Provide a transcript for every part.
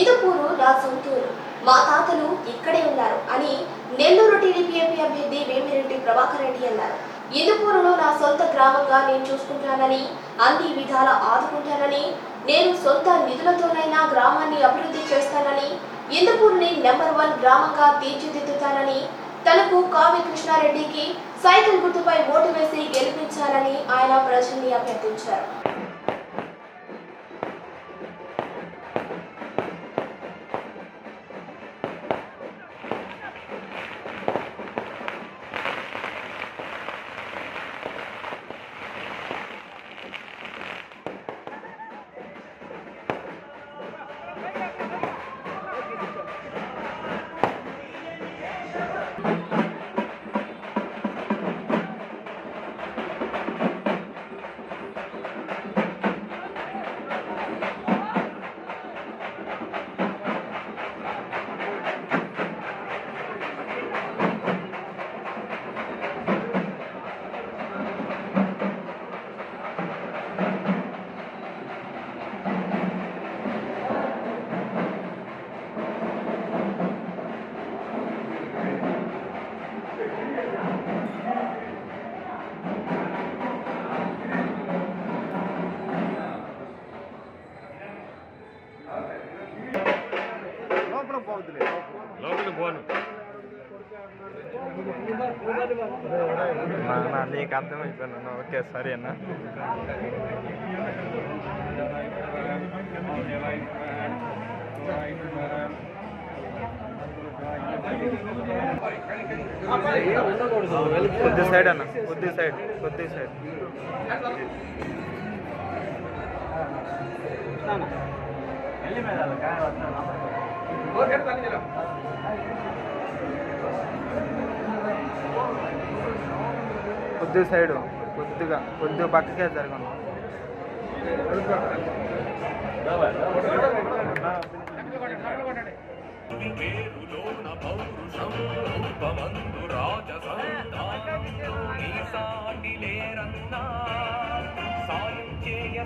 ఇందుపూరు నా సొంతూరు. మా తాతలు ఇక్కడే ఉన్నారు అని నెల్లూరు టీడీపీ ఎంపీ అభ్యర్థి వేమిరెడ్డి ప్రభాకర్ రెడ్డి అన్నారు. ఇందుపూరులో నా సొంత గ్రామంగా నేను చూసుకుంటానని అన్ని విధాల ఆదుకుంటానని నేను సొంత నిధులతోనైనా గ్రామాన్ని అభివృద్ధి చేస్తానని ఇందుపూరుని నెంబర్ వన్ గ్రామంగా తీర్చిదిద్దుతానని తనకు కావ్య కృష్ణారెడ్డికి సైకిల్ గుర్తుపై ఓటు వేసి గెలిపించాలని ఆయన ప్రజల్ని అభ్యర్థించారు. నా నీకు అర్థమైపోయినా ఓకే సరే అన్న కొద్ది సైడ్ అన్న కొద్ది సైడ్ కొద్ది సైడ్ పొద్దు సైడు పొద్దుగా పొద్దు పక్కకే జరగను.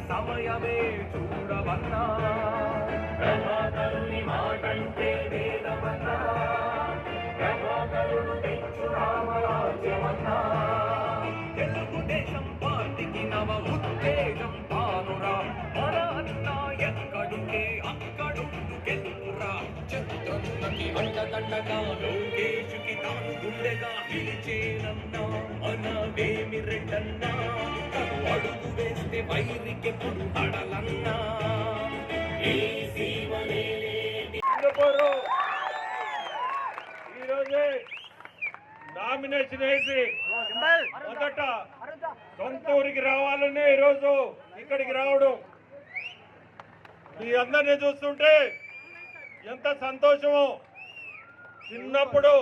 సమయమే చూడవన్నా. మాటంటే వేదమన్నా. అండదండగా లోకేశుకి తాను గుండెగా నిలిచేనన్నా అనవేమి రెడ్డన్నా తను అడుగు వేస్తే వైరికెప్పుడు అడలన్నా ఈ ఈరోజే నామినేషన్ వేసి మొదట సొంత ఊరికి రావాలని ఈరోజు ఇక్కడికి రావడం మీ అందరినీ చూస్తుంటే ఎంత సంతోషమో చిన్నప్పుడు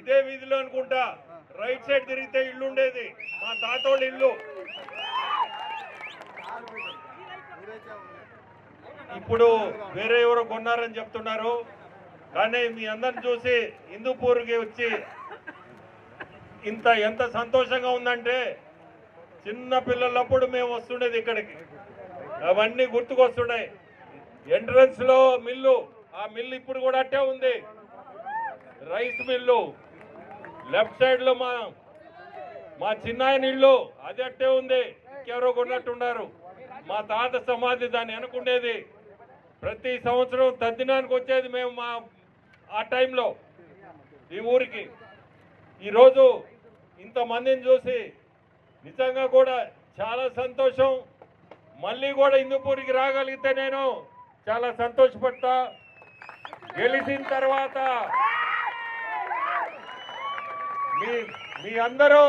ఇదే వీధిలో అనుకుంటా రైట్ సైడ్ తిరిగితే ఇల్లు ఉండేది. మా తాతోళ్ళ ఇల్లు. ఇప్పుడు వేరే ఎవరో కొన్నారని చెప్తున్నారు. కానీ మీ అందరిని చూసి హిందూపూర్కి వచ్చి ఇంత ఎంత సంతోషంగా ఉందంటే చిన్న పిల్లలప్పుడు మేము వస్తుండేది ఇక్కడికి. అవన్నీ గుర్తుకొస్తున్నాయి. ఎంట్రన్స్లో మిల్లు ఆ మిల్లు ఇప్పుడు కూడా అట్టే ఉంది. Rice mill. లెఫ్ట్ సైడ్లో మా మా చిన్నాయన ఇల్లు. అది అట్టే ఉంది. ఇంకెవరో కొన్నట్టున్నారు. మా తాత సమాధి దాన్ని అనుకునేది ప్రతి సంవత్సరం తద్దినానికి వచ్చేది మేము మా ఆ టైంలో. ఈ ఊరికి. ఈరోజు ఇంతమందిని చూసి నిజంగా కూడా చాలా సంతోషం. మళ్ళీ కూడా హిందూపూరికి రాగలిగితే నేను చాలా సంతోషపడతా. గెలిచిన తర్వాత మీ మీ అందరూ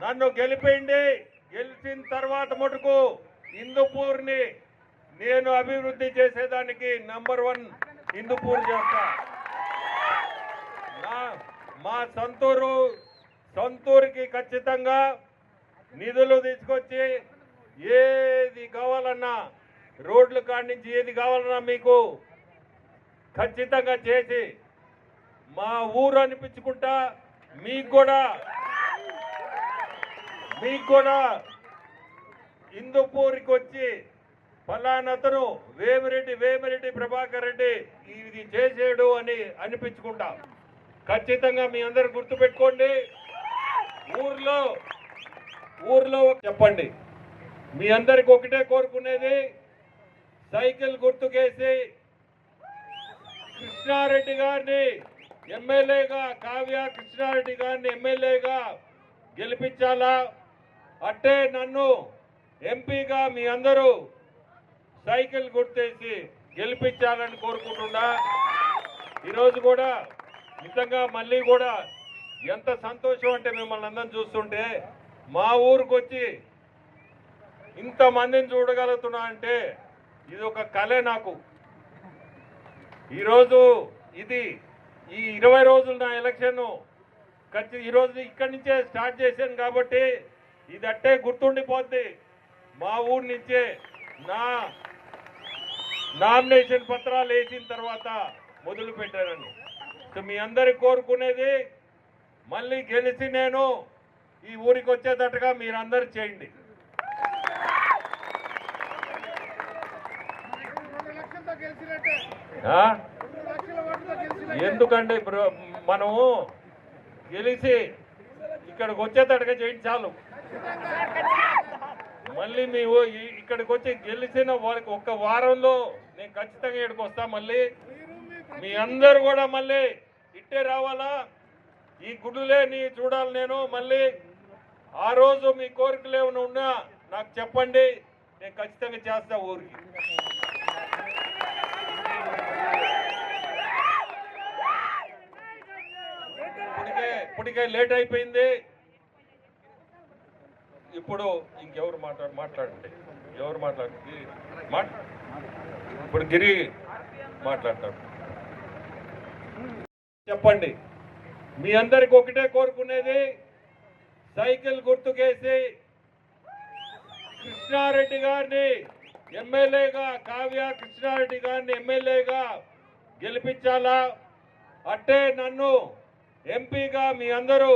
నన్ను గెలిపిండి గెలిచిన తర్వాత మటుకు హిందూపూర్ని నేను అభివృద్ధి చేసేదానికి నంబర్ వన్ హిందూపూర్ చేస్తా. నా మా సొంతూరు సొంతూరుకి ఖచ్చితంగా నిధులు తీసుకొచ్చి ఏది కావాలన్నా రోడ్లు కాడించి నుంచి ఏది కావాలన్నా మీకు ఖచ్చితంగా చేసి మా ఊరు అనిపించుకుంటా మీకు కూడా మీకు కూడా ఇందుపూరికి వచ్చి ఫలానతను వేమిరెడ్డి వేమిరెడ్డి ప్రభాకర్ రెడ్డి ఇది చేసేడు అని అనిపించుకుంటా. ఖచ్చితంగా మీ అందరు గుర్తుపెట్టుకోండి. ఊర్లో ఊర్లో చెప్పండి. మీ అందరికి ఒకటే కోరుకునేది సైకిల్ గుర్తుకేసి కృష్ణారెడ్డి గారిని ఎమ్మెల్యేగా కావ్య కృష్ణారెడ్డి గారిని ఎమ్మెల్యేగా గెలిపించాలా? అట్టే నన్ను ఎంపీగా మీ అందరూ సైకిల్ గుర్తేసి గెలిపించాలని కోరుకుంటున్నా. ఈరోజు కూడా నిజంగా మళ్ళీ కూడా ఎంత సంతోషం అంటే మిమ్మల్ని అందరం చూస్తుంటే మా ఊరికి వచ్చి ఇంతమందిని చూడగలుగుతున్నా అంటే ఇది ఒక కళే నాకు. ఈరోజు ఇది ఈ ఇరవై రోజులు నా ఎలక్షన్ ఖచ్చి ఈరోజు ఇక్కడి నుంచే స్టార్ట్ చేశాను కాబట్టి ఇది అట్టే గుర్తుండిపోద్ది. మా ఊరి నుంచే నా నామినేషన్ పత్రాలు వేసిన తర్వాత మొదలు పెట్టానని. సో మీ అందరికి కోరుకునేది మళ్ళీ గెలిచి నేను ఈ ఊరికి వచ్చేటట్టుగా మీరందరూ చేయండి. ఆ? ఎందుకంటే మనము గెలిచి ఇక్కడికి వచ్చేటట్టుగా చేయండి చాలు. మళ్ళీ మేము ఇక్కడికి వచ్చి గెలిచిన వారికి ఒక్క వారంలో నేను ఖచ్చితంగా ఇక్కడికి వస్తా మళ్ళీ. మీ అందరు కూడా మళ్ళీ ఇట్టే రావాలా? ఈ గుడులే నీ చూడాలి నేను మళ్ళీ. ఆ రోజు మీ కోరికలు ఏమైనా ఉన్నా నాకు చెప్పండి. నేను ఖచ్చితంగా చేస్తా ఊరికి. ఇప్పటికే లేట్ అయిపోయింది. ఇప్పుడు ఇంకెవరు మాట్లాడు మాట్లాడండి. ఎవరు మాట్లాడండి మా ఇప్పుడు గిరి మాట్లాడతాడు. చెప్పండి. మీ అందరికి ఒకటే కోరుకునేది సైకిల్ గుర్తుకేసి కృష్ణారెడ్డి గారిని ఎమ్మెల్యేగా కావ్య కృష్ణారెడ్డి గారిని ఎమ్మెల్యేగా గెలిపించాలా? అట్టే నన్ను ఎంపీగా మీ అందరూ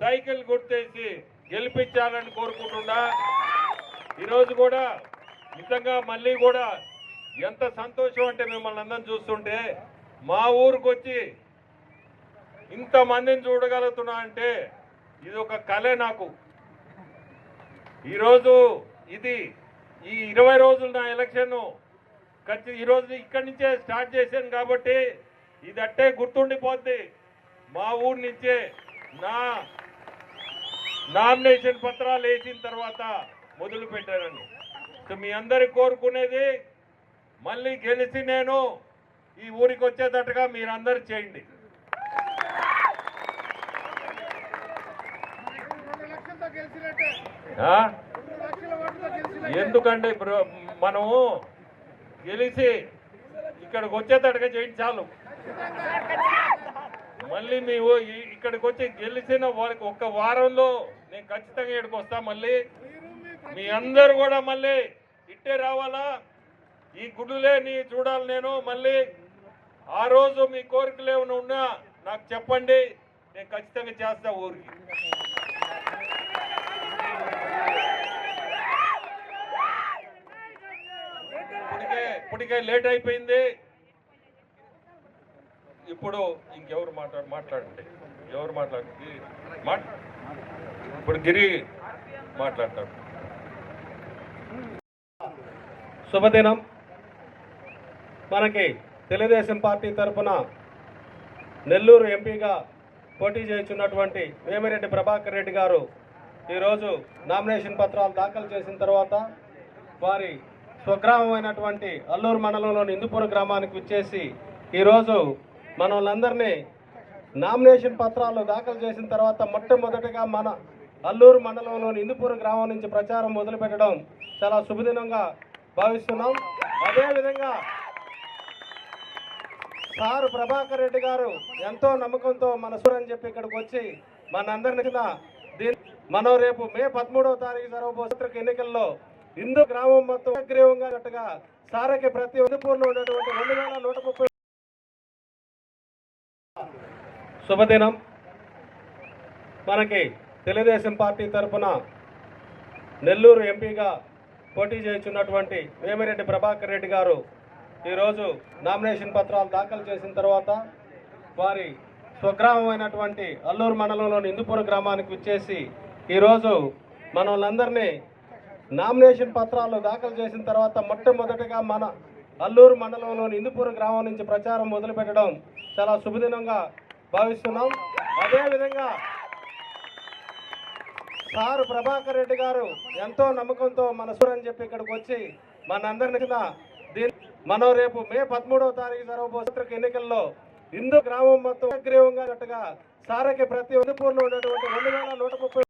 సైకిల్ గుర్తేసి గెలిపించాలని కోరుకుంటున్నా. ఈరోజు కూడా నిజంగా మళ్ళీ కూడా ఎంత సంతోషం అంటే మిమ్మల్ని అందరం చూస్తుంటే మా ఊరికి వచ్చి ఇంతమందిని చూడగలుగుతున్నా అంటే ఇది ఒక కళే నాకు. ఈరోజు ఇది ఈ ఇరవై రోజులు నా ఎలక్షన్ ఖచ్చితంగా ఈరోజు ఇక్కడి నుంచే స్టార్ట్ చేశాను కాబట్టి ఇది అట్టే గుర్తుండిపోద్ది. మా ఊరి నుంచే నా నామినేషన్ పత్రాలు వేసిన తర్వాత మొదలు పెట్టానని సో మీ అందరికి కోరుకునేది మళ్ళీ గెలిచి నేను ఈ ఊరికి వచ్చేటట్టుగా మీరందరూ చేయండి. ఎందుకంటే ఇప్పుడు మనము గెలిచి ఇక్కడికి వచ్చేటట్టుగా చేయండి చాలు. మళ్ళీ మేము ఇక్కడికి వచ్చి గెలిచిన వారికి ఒక్క వారంలో నేను ఖచ్చితంగా ఇక్కడికి వస్తా మళ్ళీ. మీ అందరు కూడా మళ్ళీ ఇట్టే రావాలా? ఈ గుడులే నీ చూడాలి నేను మళ్ళీ. ఆ రోజు మీ కోరికలు ఏమైనా ఉన్నా నాకు చెప్పండి. నేను ఖచ్చితంగా చేస్తా ఊరికి. ఇప్పటికే ఇప్పటికే లేట్ అయిపోయింది. ఇప్పుడు ఇంకెవరు మాట్లాడు మాట్లాడండి. ఎవరు మాట్లాడండి ఇప్పుడు గిరి మాట్లాడతాడు. శుభదినం. మనకి తెలుగుదేశం పార్టీ తరఫున నెల్లూరు ఎంపీగా పోటీ చేస్తున్నటువంటి వేమిరెడ్డి ప్రభాకర్ రెడ్డి గారు ఈరోజు నామినేషన్ పత్రాలు దాఖలు చేసిన తర్వాత వారి స్వగ్రామమైనటువంటి అల్లూరు మండలంలోని ఇందుపూర్ గ్రామానికి విచ్చేసి ఈరోజు మన వాళ్ళందరినీ నామినేషన్ పత్రాలు దాఖలు చేసిన తర్వాత మొట్టమొదటిగా మన అల్లూరు మండలంలోని ఇందుపూర్ గ్రామం నుంచి ప్రచారం మొదలుపెట్టడం చాలా శుభదినంగా భావిస్తున్నాం. అదేవిధంగా సారు ప్రభాకర్ రెడ్డి గారు ఎంతో నమ్మకంతో మన సూర్ అని చెప్పి ఇక్కడికి వచ్చి మనందరిని దీని మనం రేపు మే పదమూడవ తారీఖు జరగబోతున్న ఎన్నికల్లో ఇందు గ్రామం మొత్తం ఏకగ్రీవంగా సారకి ప్రతి ఉదయపూర్లో ఉన్నటువంటి రెండు వేల నూట ముప్పై శుభదినం. మనకి తెలుగుదేశం పార్టీ తరఫున నెల్లూరు ఎంపీగా పోటీ చేస్తున్నటువంటి వేమిరెడ్డి ప్రభాకర్ రెడ్డి గారు ఈరోజు నామినేషన్ పత్రాలు దాఖలు చేసిన తర్వాత వారి స్వగ్రామమైనటువంటి అల్లూరు మండలంలోని ఇందుపూర్ గ్రామానికి వచ్చేసి ఈరోజు మనల్ని నామినేషన్ పత్రాలు దాఖలు చేసిన తర్వాత మొట్టమొదటిగా మన అల్లూరు మండలంలోని ఇందుపూర్ గ్రామం నుంచి ప్రచారం మొదలుపెట్టడం చాలా శుభదినంగా భావిస్తున్నాం. అదేవిధంగా సార్ ప్రభాకర్ రెడ్డి గారు ఎంతో నమ్మకంతో మన అని చెప్పి ఇక్కడికి వచ్చి మనందరిని కింద దీని మనం రేపు మే పదమూడవ తారీఖు జరగబోతున్న ఎన్నికల్లో హిందూ గ్రామం మొత్తం ఏకగ్రీవంగా సారకి ప్రతి ఉదయపూర్లో ఉన్నటువంటి రెండు వేల నూట ముప్పై